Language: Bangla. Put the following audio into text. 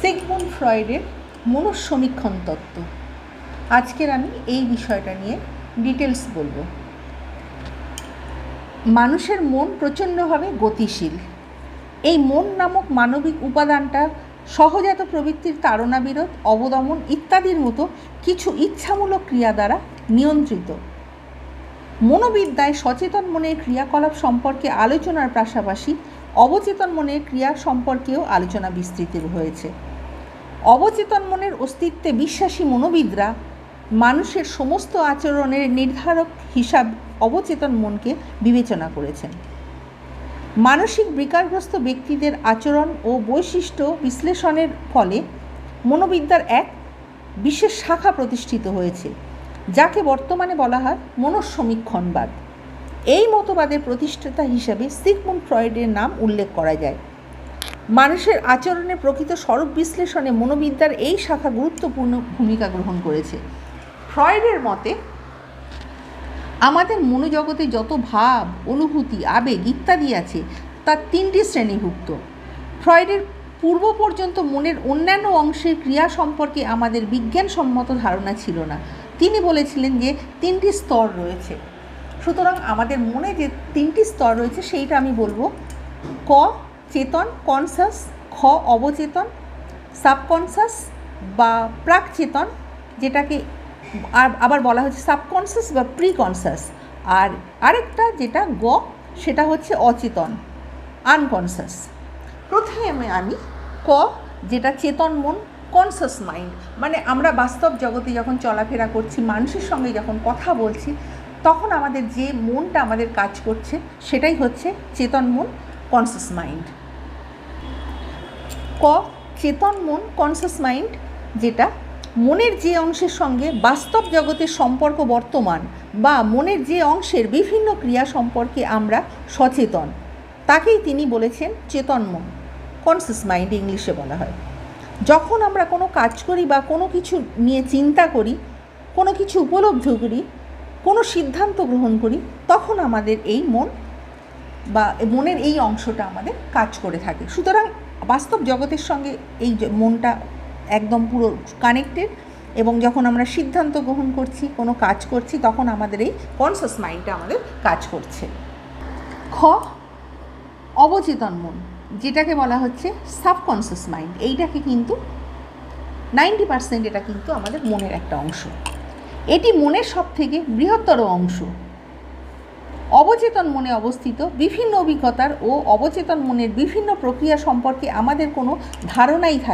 সিগমুন্ড ফ্রয়েডের মনঃসমীক্ষণ তত্ত্ব। আজকের আমি এই বিষয়টা নিয়ে ডিটেলস বলব। মানুষের মন প্রচণ্ডভাবে গতিশীল। এই মন নামক মানবিক উপাদানটা সহজাত প্রবৃত্তির তাড়না বিরোধ অবদমন ইত্যাদির মতো কিছু ইচ্ছামূলক ক্রিয়া দ্বারা নিয়ন্ত্রিত। মনোবিদ্যায় সচেতন মনের ক্রিয়াকলাপ সম্পর্কে আলোচনার পাশাপাশি অবচেতন মনের ক্রিয়া সম্পর্কেও আলোচনা বিস্তৃত হয়েছে। অবচেতন মনের অস্তিত্বে বিশ্বাসী মনোবিদরা মানুষের সমস্ত আচরণের নির্ধারক হিসাব অবচেতন মনকে বিবেচনা করেছেন। মানসিক বিকারগ্রস্ত ব্যক্তিদের আচরণ ও বৈশিষ্ট্য বিশ্লেষণের ফলে মনোবিদ্যার এক বিশেষ শাখা প্রতিষ্ঠিত হয়েছে, যাকে বর্তমানে বলা হয় মনঃসমীক্ষণবাদ। এই মতবাদের প্রতিষ্ঠাতা হিসাবে সিগমুন্ড ফ্রয়েডের নাম উল্লেখ করা যায়। মানুষের আচরণে প্রকৃত স্বরূপ বিশ্লেষণে মনোবিদ্যার এই শাখা গুরুত্বপূর্ণ ভূমিকা গ্রহণ করেছে। ফ্রয়েডের মতে, আমাদের মনোজগতে যত ভাব, অনুভূতি, আবেগ ইত্যাদি আছে তার তিনটি শ্রেণীভুক্ত। ফ্রয়েডের পূর্ব পর্যন্ত মনের অন্যান্য অংশের ক্রিয়া সম্পর্কে আমাদের বিজ্ঞানসম্মত ধারণা ছিল না। তিনি বলেছিলেন যে তিনটি স্তর রয়েছে। সুতরাং আমাদের মনে যে তিনটি স্তর রয়েছে, সেইটা আমি বলব। ক, চেতন কনসাস খ, অবচেতন সাবকনসাস বা প্রাক চেতন যেটাকে আবার বলা হচ্ছে সাবকনসাস বা প্রি কনসাস আর আরেকটা যেটা গ, সেটা হচ্ছে অচেতন আনকনসাস প্রথমে আমি ক, যেটা চেতন, মন কনসাস মাইন্ড মানে আমরা বাস্তব জগতে যখন চলাফেরা করছি, মানুষের সঙ্গে যখন কথা বলছি তখন আমাদের যে মনটা আমাদের কাজ করছে, সেটাই হচ্ছে চেতন মন কনসাস মাইন্ড ক, চেতন মন কনসাস মাইন্ড যেটা মনের যে অংশের সঙ্গে বাস্তব জগতের সম্পর্ক বর্তমান বা মনের যে অংশের বিভিন্ন ক্রিয়া সম্পর্কে আমরা সচেতন, তাকেই তিনি বলেছেন চেতন মন কনসাস মাইন্ড ইংলিশে বলা হয়। যখন আমরা কোনো কাজ করি বা কোনো কিছু নিয়ে চিন্তা করি, কোনো কিছু উপলব্ধ করি কোনো সিদ্ধান্ত গ্রহণ করি, তখন আমাদের এই মন বা মনের এই অংশটা আমাদের কাজ করে থাকে। সুতরাং বাস্তব জগতের সঙ্গে এই মনটা একদম পুরো কানেক্টেড এবং যখন আমরা সিদ্ধান্ত গ্রহণ করছি, কোনো কাজ করছি, তখন আমাদের এই কনসাস মাইন্ডটা আমাদের কাজ করছে। খ, অবচেতন মন, যেটাকে বলা হচ্ছে সাবকনসিয়াস মাইন্ড এইটাকে কিন্তু নাইনটি পার্সেন্ট এটা কিন্তু আমাদের মনের একটা অংশ। এটি মনের সব থেকে বৃহত্তর অংশ। অবচেতন মনে অবস্থিত বিভিন্ন অভিজ্ঞতার ও অবচেতন মনের বিভিন্ন প্রক্রিয়া সম্পর্কে আমাদের কোনো ধারণাই থাকে